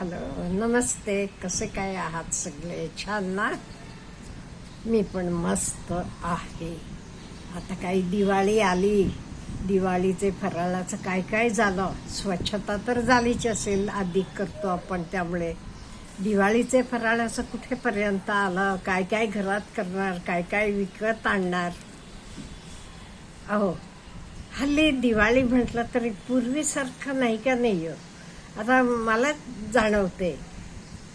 Hello नमस्ते कसे काय आहात सगळे छान ना मी पण मस्त आहे आता काही दिवाळी आली दिवाळीचे फराळाचं काय काय झालं स्वच्छता तर झालीच असेल अधिक करतो आपण त्यामुळे दिवाळीचे फराळाचं कुठेपर्यंत आलं काय काय घरात करणार काय काय विकत आणणार अहो हल्ली दिवाळी म्हटलं तरी पूर्वीसारखं नाही का नाही हो आता मला जाणवते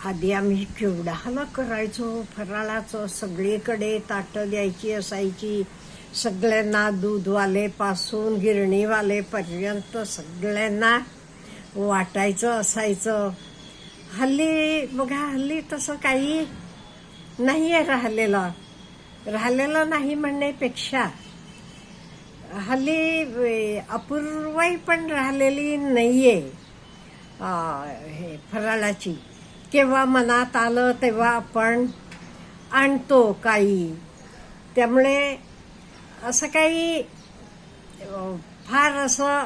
आधी आम्ही केवढा हला करायचो फराळाचं सगळीकडे ताटं द्यायची असायची. सगळ्यांना दूधवाले पासून गिरणीवाले पर्यंत सगळ्यांना वाटायचं असायचं. हल्ली बघा हल्ली तसं काही नाही आहे राहिलेलं. राहिलेलं नाही म्हणण्यापेक्षा. हल्ली अपूर्वाई अपूर्वही पण राहिलेली नाही आहे हे फराळाची. केव्हा मनात आलं तेव्हा आपण आणतो काही. त्यामुळे असं काही फार असं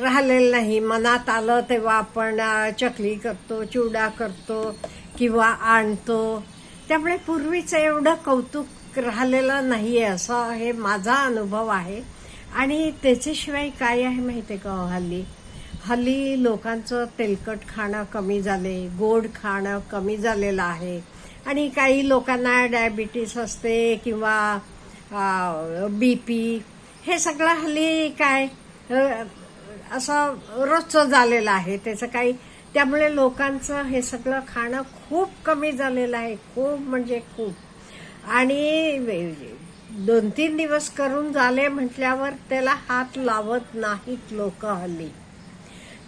राहिलेलं नाही. मनात आलं तेव्हा आपण चकली करतो चिवडा करतो किंवा आणतो. त्यामुळे पूर्वीचं एवढं कौतुक राहिलेलं नाही आहे असं हे माझा अनुभव आहे. आणि त्याच्याशिवाय काय आहे माहिती आहे का हो हल्ली? हल्ली लोकांचं तेलकट खाणं कमी झाले गोड खाणं कमी झालेलं आहे. आणि काही लोकांना डायबिटीस असते किंवा बी पी हे सगळं हल्ली काय असं रोजचं झालेलं आहे. त्याचं काही त्यामुळे लोकांचं हे सगळं खाणं खूप कमी झालेलं आहे. खूप म्हणजे खूप. आणि दोन तीन दिवस करून झाले म्हटल्यावर त्याला हात लावत नाहीत लोक हल्ली.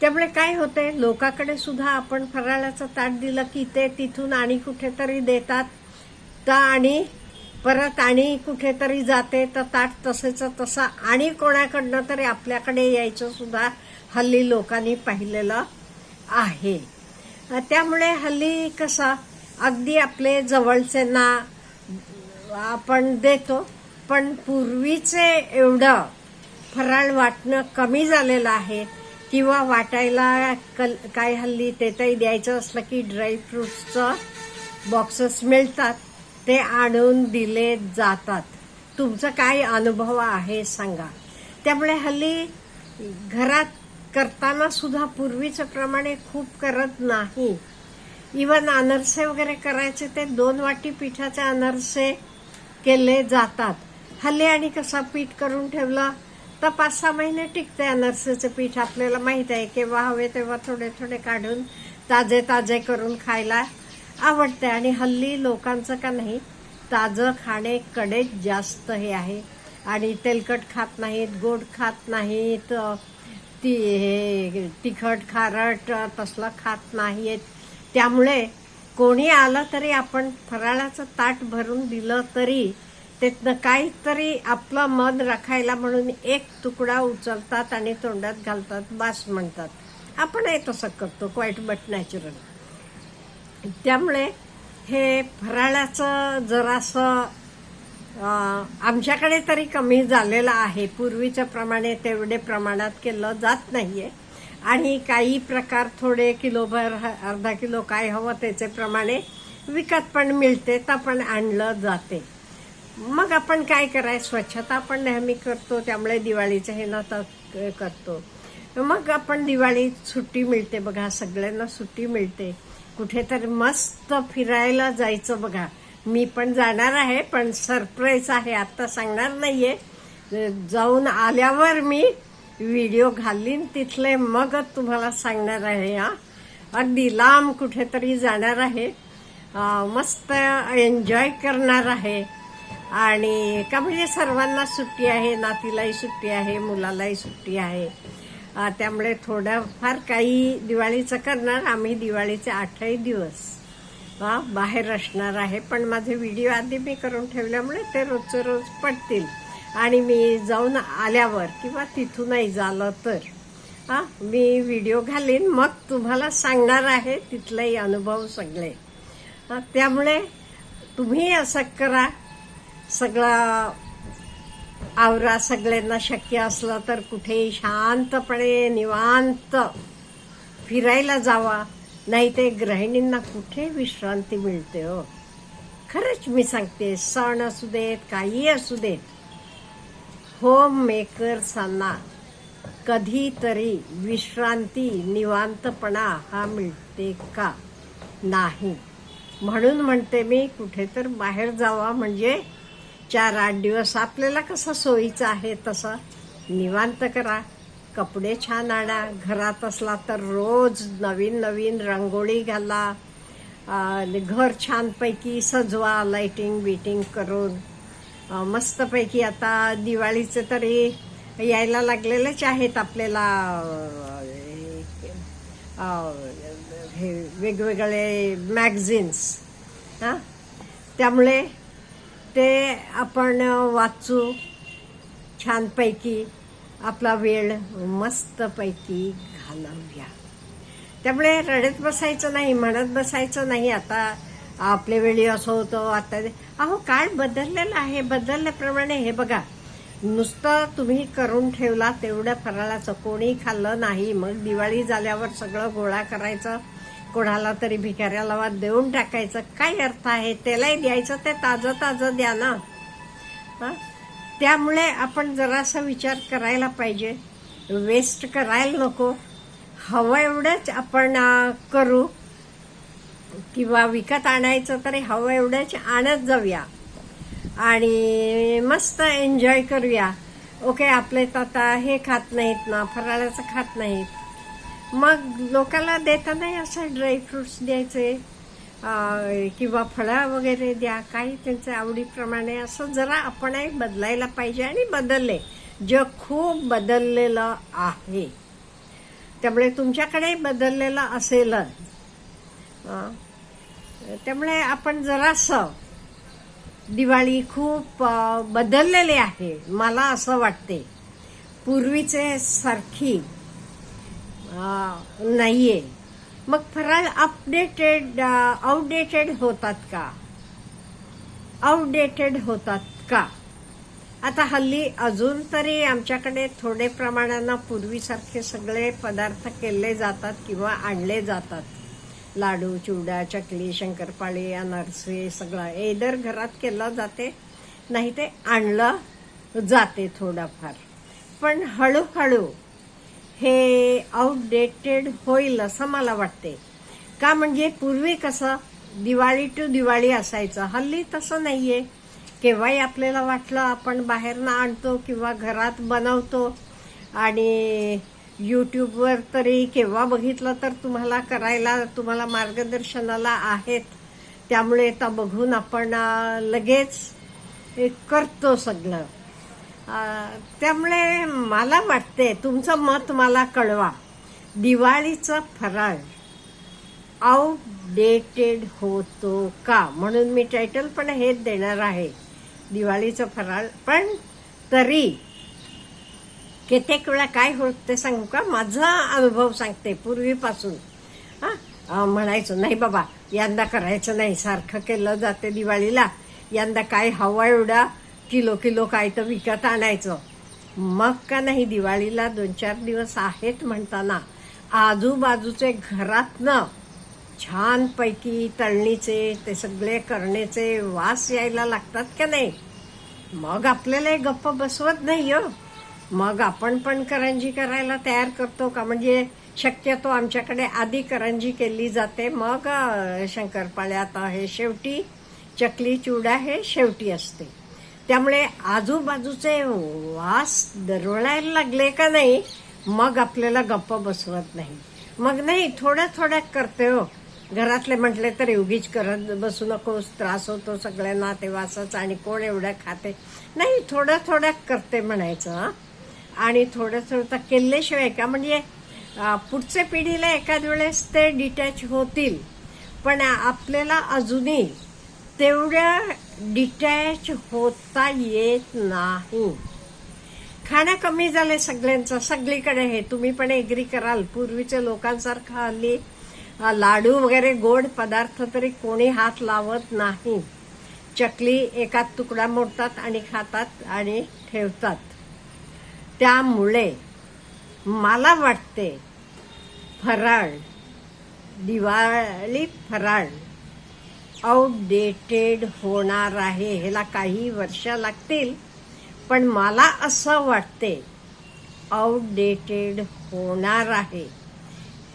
त्यामुळे काय होते लोकाकडे सुद्धा आपण फराळाचं ताट दिलं की ते तिथून आणि कुठेतरी देतात. तर आणि परत आणि कुठेतरी जाते तर ताट तसेच तसं आणि कोणाकडनं तरी आपल्याकडे यायचं सुद्धा हल्ली लोकांनी पाहिलेलं आहे. त्यामुळे हल्ली कसं अगदी आपले जवळचे ना आपण देतो पण पूर्वीचे एवढं फराळ वाटणं कमी झालेलं आहे. किंवा वाटायला कल काय हल्ली ते तरी द्यायचं असलं की ड्रायफ्रुट्सचं बॉक्सेस मिळतात. ते आणून दिले जातात. तुमचा काय अनुभव आहे सांगा. त्यामुळे हल्ली घरात करताना सुद्धा पूर्वीच्या प्रमाणे खूप करत नाही. इवन अनरसे वगैरे करायचे ते दोन वाटी पिठाचे अनरसे केले जातात. हल्ली आणि कसा पीठ करून ठेवला तर पाच सहा महिने टिकते अनारसेचं पीठ. आपल्याला माहीत आहे केव्हा हवे तेव्हा थोडे थोडे काढून ताजे ताजे करून खायला आवडते आणि हल्ली लोकांचं का नाही ताजं खाणे कडेच जास्त हे आहे. आणि तेलकट खात नाहीत गोड खात नाहीत ती हे तिखट खारट तसलं खात नाहीत. त्यामुळे कोणी आलं तरी आपण फराळाचं ताट भरून दिलं तरी त्यातनं काहीतरी आपलं मन राखायला म्हणून एक तुकडा उचलतात आणि तोंडात घालतात बास म्हणतात. आपणही तसं करतो क्वाईट बट नॅचरल त्यामुळे हे फराळाचं जरासं आमच्याकडे तरी कमी झालेलं आहे. पूर्वीच्या प्रमाणे तेवढे प्रमाणात केलं जात नाही आहे आणि काही प्रकार थोडे किलोभर ह- अर्धा किलो काय हवं त्याचे प्रमाणे विकत पण मिळते तर पण आणलं जाते. मग आपण काय कराय स्वच्छता आपण नेहमी करतो त्यामुळे दिवाळीचं हे नाता तर करतो. मग आपण दिवाळीत सुट्टी मिळते बघा सगळ्यांना सुट्टी मिळते. कुठेतरी मस्त फिरायला जायचं बघा. मी पण जाणार आहे पण सरप्राईज आहे आता सांगणार नाहीये. जाऊन आल्यावर मी व्हिडिओ घालीन तिथले मगच तुम्हाला सांगणार आहे हा. अगदी लांब कुठेतरी जाणार आहे. मस्त एन्जॉय करणार आहे. आणि का म्हणजे सर्वांना सुट्टी आहे नातीलाही सुट्टी आहे मुलालाही सुट्टी आहे. त्यामुळे थोडं फार काही दिवाळीचं करणार. आम्ही दिवाळीचे आठही दिवस बाहेर असणार आहे. पण माझे व्हिडिओ आधी मी करून ठेवल्यामुळे ते रोजचं रोज पडतील. आणि मी जाऊन आल्यावर किंवा तिथूनही झालं तर हा मी व्हिडिओ घालीन. मग तुम्हाला सांगणार आहे तिथलेही अनुभव सगळे. त्यामुळे तुम्ही असं करा. सगळा आवरा सगळ्यांना शक्य असलं तर कुठेही शांतपणे निवांत फिरायला जावा. नाही ते गृहिणींना कुठे विश्रांती मिळते हो? खरंच मी सांगते सण असू देत काही असू देत होम मेकर्सांना कधीतरी विश्रांती निवांतपणा हा मिळते का? नाही. म्हणून म्हणते मी कुठे तर बाहेर जावा म्हणजे चार आठ दिवस आपल्याला कसं सोयीचं आहे तसं निवांत करा. कपडे छान आणा. घरात असला तर रोज नवीन नवीन रंगोळी घाला. घर छानपैकी सजवा लाइटिंग बिटिंग करून. मस्तपैकी आता दिवाळीचे तरी यायला लागलेलेच आहेत आपल्याला हे वेगवेगळे मॅगझिन्स हां? त्यामुळे ते आपण वाचू छानपैकी. आपला वेळ मस्तपैकी घालवूया त्यामुळे रडत बसायचं नाही म्हणत बसायचं नाही. आता आपले वेळी असं होतं आता अहो काळ बदललेलं आहे. बदलल्याप्रमाणे हे बघा नुसतं तुम्ही करून ठेवला तेवढ्या फराळाचं. कोणी खाल्लं नाही. मग दिवाळी झाल्यावर सगळं गोळा करायचं. कोणाला तरी भिकाऱ्याला वाद देऊन टाकायचं. काय अर्थ आहे? त्यालाही द्यायचं ते ताजं ताजं द्या ना. त्यामुळे आपण जरासा विचार करायला पाहिजे. वेस्ट करायला नको. हवं एवढंच आपण करू. किंवा विकत आणायचं तरी हवं एवढंच आणत जाऊया. आणि मस्त एन्जॉय करूया. ओके आपले तर आता हे खात नाहीत ना फराळाचं खात नाहीत. मग लोकांना देतानाही असं ड्रायफ्रुट्स द्यायचे किंवा फळं वगैरे द्या. काही त्यांच्या आवडीप्रमाणे असं जरा आपणही बदलायला पाहिजे आणि बदलले. जग खूप बदललेलं आहे. त्यामुळे तुमच्याकडे बदललेलं असेलच. त्यामुळे आपण जरासं दिवाळी खूप बदललेली आहे मला असं वाटते. पूर्वीचे सारखी नाही नाहीये. मग फराळ अपडेटेड आउटडेटेड होतात का? आउटडेटेड होतात का? आता हल्ली अजून तरी आमच्याकडे थोडे प्रमाणानं पूर्वीसारखे सगळे पदार्थ केले जातात किंवा आणले जातात. लाडू चिवडा चकली शंकरपाळी अनारसे सगळं. एदर घरात केलं जाते नाही ते आणलं जाते थोडंफार. पण हळूहळू हे आउटडेटेड होईल असं मला वाटते का म्हणजे पूर्वी कसं दिवाळी टू दिवाळी असायचं. हल्ली तसं नाहीये. केव्हाही आपल्याला वाटलं आपण बाहेरनं आणतो किंवा घरात बनवतो आणि यूट्यूबवर तरी केव्हा बघितलं तर तुम्हाला करायला तुम्हाला मार्गदर्शनाला आहेत. त्यामुळे आता बघून आपण लगेच करतो सगळं. त्यामुळे मला वाटते तुमचं मत मला कळवा. दिवाळीचा फराळ आउटडेटेड होतो का? म्हणून मी टायटल पण हेच देणार आहे. दिवाळीचं फराळ. पण तरी कित्येक वेळा काय होत ते सांगू का? माझा अनुभव सांगते पूर्वीपासून. हां? म्हणायचं नाही बाबा यंदा करायचं नाही. सारखं केलं जाते दिवाळीला. यंदा काय हवा एवढा किलो किलो काय तर विकत आणायचं. मग का नाही दिवाळीला दोन चार दिवस आहेत म्हणताना आजूबाजूचे घरातनं छानपैकी तळणीचे ते सगळे करण्याचे वास यायला लागतात का नाही? मग आपल्याला हे गप्प बसवत नाही हो. मग आपण पण करंजी करायला तयार करतो का? म्हणजे शक्यतो आमच्याकडे आधी करंजी केली जाते. मग शंकरपाळ्यात हे शेवटी चकली चिवडा हे शेवटी असते. त्यामुळे आजूबाजूचे वास दरवळायला लागले का नाही मग आपल्याला गप्प बसवत नाही. मग नाही थोड्या थोड्या करते हो. घरातले म्हटले तर उगीच करत बसू नकोस त्रास होतो सगळ्यांना ते वासच आणि कोण एवढ्या खाते. नाही थोड्या थोड्या करते म्हणायचं हां. आणि थोडं थोडं केल्याशिवाय का? म्हणजे पुढच्या पिढीला एखाद वेळेस ते डिटॅच होतील. पण आपल्याला अजूनही तेवढ्या डिटॅच होता येत नाही. खाणं कमी झालंय सगळ्यांचं. सगळीकडे हे. तुम्ही पण एग्री कराल. पूर्वीच्या लोकांसारखं हल्ली लाडू वगैरे गोड पदार्थ तरी कोणी हात लावत नाही. चकली एकात तुकडा मोडतात आणि खातात आणि ठेवतात. त्यामुळे मला वाटते फराळ दिवाळी फराळ आउटडेटेड होणार आहे. ह्याला काही वर्ष लागतील. पण मला असं वाटते आउटडेटेड होणार आहे.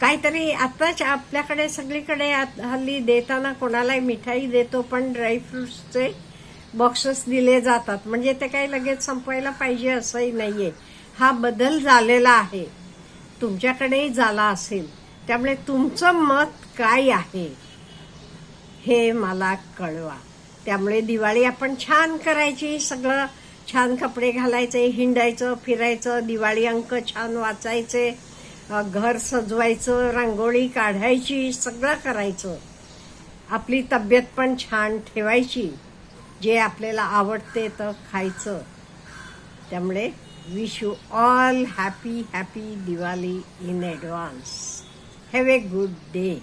काहीतरी आताच आपल्याकडे सगळीकडे आत- हल्ली देताना कोणालाही मिठाई देतो पण ड्रायफ्रुट्सचे बॉक्सेस दिले जातात. म्हणजे ते काही लगेच संपवायला पाहिजे असंही नाहीये. हा बदल झालेला आहे. तुमच्याकडेही झाला असेल. त्यामुळे तुमचं मत काय आहे? हे मला कळवा. त्यामुळे दिवाळी आपण छान करायची सगळं छान कपडे घालायचे हिंडायचं फिरायचं दिवाळी अंक छान वाचायचे घर सजवायचं रांगोळी काढायची सगळं करायचं. आपली तब्येत पण छान ठेवायची. जे आपल्याला आवडते तर खायचं. त्यामुळे wish you all happy happy Diwali in advance have a good day